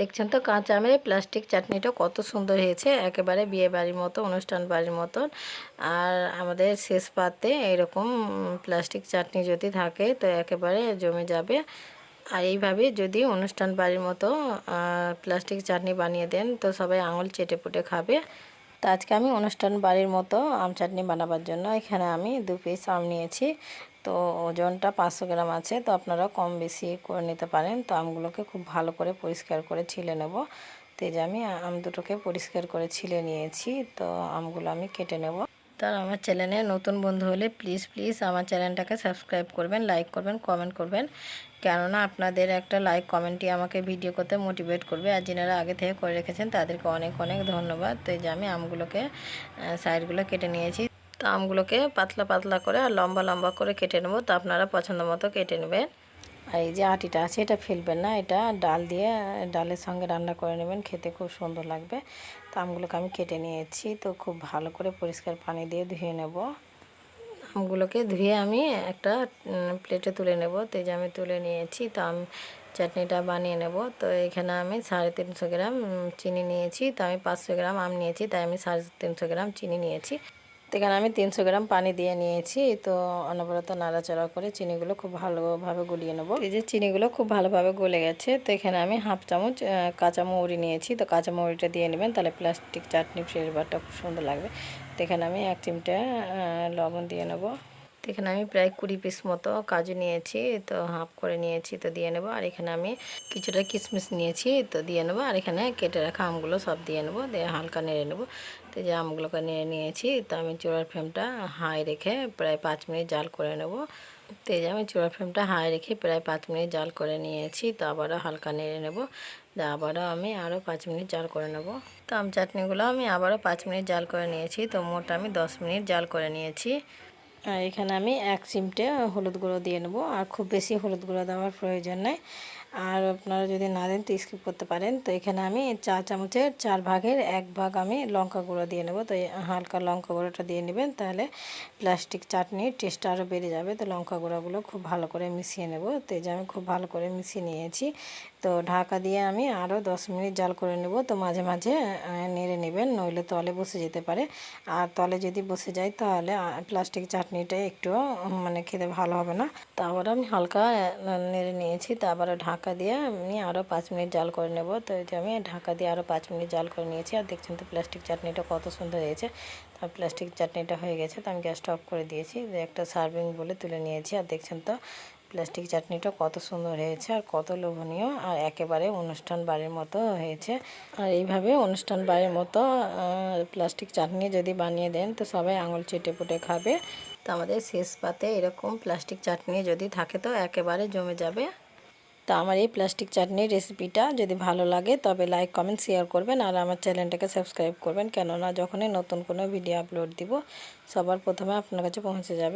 দেখছেন তো কাঁচা আমের প্লাস্টিক চাটনিটা কত সুন্দর হয়েছে। একেবারে বিয়ে বাড়ির মতো, অনুষ্ঠান বাড়ির মতন। আর আমাদের শেষ পাতে এরকম প্লাস্টিক চাটনি যদি থাকে, তো একেবারে জমে যাবে। আর এইভাবে যদি অনুষ্ঠান বাড়ির মতো প্লাস্টিক চাটনি বানিয়ে দেন, তো সবাই আঙুল চেটে পুটে খাবে। তো আজকে আমি অনুষ্ঠান বাড়ির মতো আম চাটনি বানাবার জন্য এখানে আমি দু পিস আম নিয়েছি। তো ওজনটা পাঁচশো গ্রাম আছে, তো আপনারা কম বেশি করে নিতে পারেন। তো আমগুলোকে খুব ভালো করে পরিষ্কার করে ছিলে নেব। তো যে আমি আম দুটোকে পরিষ্কার করে ছিলে নিয়েছি, তো আমগুলো আমি কেটে নেব। তার আমার চ্যানেলে নতুন বন্ধু হলে প্লিজ প্লিজ আমার চ্যানেলটাকে সাবস্ক্রাইব করবেন, লাইক করবেন, কমেন্ট করবেন। কেননা আপনাদের একটা লাইক, কমেন্টই আমাকে ভিডিও করতে মোটিভেট করবে। আর যিনারা আগে থেকে করে রেখেছেন, তাদেরকে অনেক অনেক ধন্যবাদ। তো এই যে আমি আমগুলোকে সাইডগুলো কেটে নিয়েছি। তো আমগুলোকে পাতলা পাতলা করে আর লম্বা লম্বা করে কেটে নেব। তো আপনারা পছন্দ মতো কেটে নেবেন। আর এই যে আটিটা আছে এটা ফেলবেন না এটা ডাল দিয়ে ডালের সঙ্গে রান্না করে নেবেন খেতে খুব সুন্দর লাগবে। তো আমগুলোকে আমি কেটে নিয়েছি তো খুব ভালো করে পরিষ্কার পানি দিয়ে ধুয়ে নেব। আমগুলোকে ধুয়ে আমি একটা প্লেটে তুলে নেব। তো যে আমি তুলে নিয়েছি তো আম চাটনিটা বানিয়ে নেব। তো এখানে আমি সাড়ে তিনশো গ্রাম চিনি নিয়েছি। তো আমি পাঁচশো গ্রাম আম নিয়েছি তাই আমি সাড়ে তিনশো গ্রাম চিনি নিয়েছি। এখানে আমি তিনশো গ্রাম পানি দিয়ে নিয়েছি, তো অনবরত নাড়াচাড়া করে চিনিগুলো খুব ভালোভাবে গুলিয়ে নেব। এই যে চিনিগুলো খুব ভালোভাবে গলে গেছে, তো এখানে আমি হাফ চামচ কাঁচা মৌরি নিয়েছি, তো কাঁচা মৌরিটা দিয়ে নেবেন, তাহলে প্লাস্টিক চাটনি ফ্লেভারটা খুব সুন্দর লাগবে। তো এখানে আমি এক চিমটা লবণ দিয়ে নেব। তো এখানে আমি প্রায় কুড়ি পিস মতো কাজু নিয়েছি, তো হাফ করে নিয়েছি, তো দিয়ে নেব। আর এখানে আমি কিছুটা কিশমিশ নিয়েছি, তো দিয়ে নেব। আর এখানে কেটে রাখা আমগুলো সব দিয়ে নেব, দিয়ে হালকা নেড়ে নেব। তো যে আমগুলোকে নেড়ে নিয়েছি, তো আমি চূড়ার ফ্রেমটা হাই রেখে প্রায় পাঁচ মিনিট জাল করে নেব। তো যে আমি চূড়ার ফ্রেমটা হাই রেখে প্রায় পাঁচ মিনিট জাল করে নিয়েছি, তো আবারও হালকা নেড়ে নেব। নেব আবারও আমি আরও পাঁচ মিনিট জাল করে নেব। তো আম চাটনিগুলো আমি আবারও পাঁচ মিনিট জাল করে নিয়েছি, তো মোট আমি দশ মিনিট জাল করে নিয়েছি। আর এখানে আমি এক চিমটে হলুদ গুঁড়ো দিয়ে নেব। আর খুব বেশি হলুদ গুঁড়ো দেওয়ার প্রয়োজন নেই। আর আপনারা যদি না দেন তো স্কিপ করতে পারেন। তো এখানে আমি চা চামচের চার ভাগের এক ভাগ আমি লঙ্কা গুঁড়ো দিয়ে নেব। তো হালকা লঙ্কা গুঁড়োটা দিয়ে নেবেন তাহলে প্লাস্টিক চাটনির টেস্টটা আরও বেড়ে যাবে। তো লঙ্কা গুঁড়োগুলো খুব ভালো করে মিশিয়ে নেব। তো এই যে আমি খুব ভালো করে মিশিয়ে নিয়েছি। তো ঢাকা দিয়ে আমি আরও দশ মিনিট জাল করে নেব। তো মাঝে মাঝে নেড়ে নেবেন, নইলে তলে বসে যেতে পারে। আর তলে যদি বসে যায় তাহলে প্লাস্টিক চাটনিটা একটু মানে খেতে ভালো হবে না। তো আবার আমি হালকা নেড়ে নিয়েছি। তো আবার ঢাকা দিয়ে আমি আরও পাঁচ মিনিট জাল করে নেব। তো এই যে আমি ঢাকা দিয়ে আরও পাঁচ মিনিট জাল করে নিয়েছি। আর দেখছেন তো প্লাস্টিক চাটনিটা কত সুন্দর হয়েছে। তো প্লাস্টিক চাটনিটা হয়ে গেছে। তো আমি গ্যাসটা অফ করে দিয়েছি। একটা সার্ভিং বলে তুলে নিয়েছি। আর দেখছেন তো প্লাস্টিক চাটনিটা কত সুন্দর হয়েছে। আর কত লোভনীয়। আর একেবারে অনুষ্ঠান বাড়ির মতো হয়েছে। আর এইভাবে অনুষ্ঠান বাড়ির মতো প্লাস্টিক চাটনি যদি বানিয়ে দেন, তো সবাই আঙুল চেটে পুটে খাবে। তো আমাদের শেষ পাতে এরকম প্লাস্টিক চাটনি যদি থাকে, তো একেবারে জমে যাবে। তো আমার এই প্লাস্টিক চাটনির রেসিপিটা যদি ভালো লাগে, তবে লাইক কমেন্ট শেয়ার করবেন আর আমার চ্যানেলটাকে সাবস্ক্রাইব করবেন। কেননা যখনই নতুন কোনো ভিডিও আপলোড দিব, সবার প্রথমে আপনার কাছে পৌঁছে যাবে।